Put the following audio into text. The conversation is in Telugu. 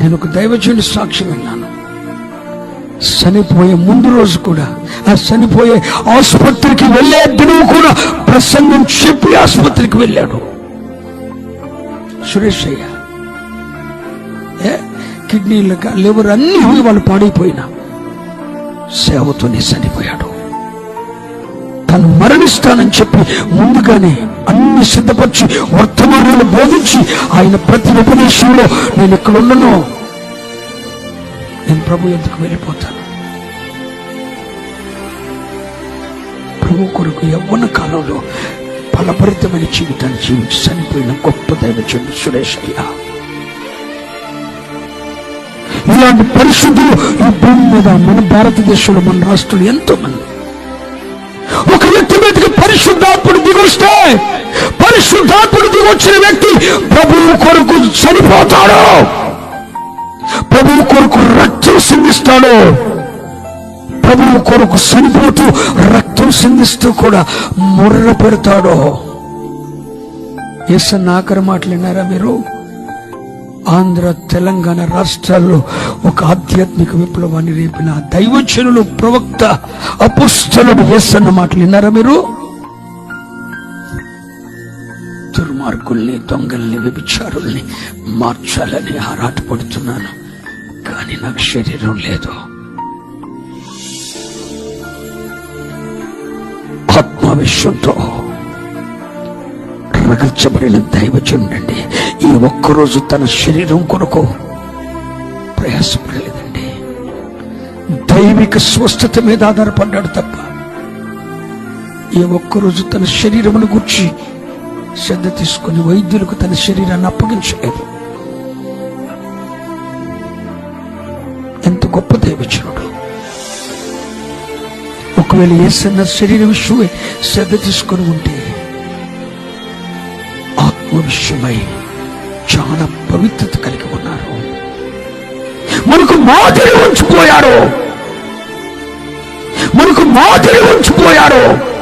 నేను ఒక దైవజుని సాక్షి విన్నాను చనిపోయే ముందు రోజు కూడా ఆ చనిపోయే ఆసుపత్రికి వెళ్ళే దినవు కూడా ప్రసంగం చెప్పి ఆసుపత్రికి వెళ్ళాడు. సురేష్ అయ్య కిడ్నీలు లివర్ అన్ని వాళ్ళు పాడైపోయినా సేవతోనే చనిపోయాడు. తను మరణిస్తానని చెప్పి ముందుగానే అన్ని సిద్ధపరిచి వర్తమానాలు బోధించి ఆయన ప్రతి ఉపదేశంలో నేను ఇక్కడ ఉండను నేను ప్రభు ఎందుకు వెళ్ళిపోతాను? ప్రభు కొరకు యవ్వన కాలంలో ఫలభరితమైన జీవితాన్ని జీవించి చనిపోయిన గొప్ప దైవజనుడు సురేష్ అయ్యా ఇలాంటి పరిస్థితులు ఈ భూమి మీద మన భారతదేశంలో మన రాష్ట్రంలో ఎంతో మంది ఒక వ్యక్తి మీదకి పరిశుద్ధాత్ముడు దిగొస్తే పరిశుద్ధాత్ముడు దిగొచ్చిన వ్యక్తి ప్రభువు కొరకు చనిపోతాడు. ప్రభువు కొరకు రక్తం సిందిస్తాడు. ప్రభువు కొరకు చనిపోతూ రక్తం సిందిస్తూ కూడా ముర్ర పెడతాడు ఎస్ ఆఖరి మాటలు విన్నారా మీరు? ఆంధ్ర తెలంగాణ రాష్ట్రాల్లో ఒక ఆధ్యాత్మిక విప్లవాన్ని రేపిన దైవజనులు ప్రవక్త అపుస్తలుడు వేస్తున్న మాటలు విన్నారా మీరు? దుర్మార్గుల్ని దొంగల్ని వ్యభిచారుల్ని మార్చాలని ఆరాటపడుతున్నాను కానీ నాకు శరీరం లేదు. ఆత్మవిశ్వంతో రగల్చబడిన దైవచనుడండి ఈ ఒక్కరోజు తన శరీరం కొరకు ప్రయాసపడలేదండి. దైవిక స్వస్థత మీద ఆధారపడ్డాడు తప్ప ఈ ఒక్కరోజు తన శరీరమును గుర్చి శ్రద్ధ తీసుకుని వైద్యులకు తన శరీరాన్ని అప్పగించలేదు. ఎంత గొప్ప దైవచనుడు ఒకవేళ ఏసన్న శరీర విషయమై శ్రద్ధ తీసుకొని ఉంటే ఆత్మ విషయమై చాలా పవిత్రత కలిగి ఉన్నారు. మనకు మాదిరి ఉంచిపోయాడు. మనకు మాదిరి ఉంచిపోయాడు.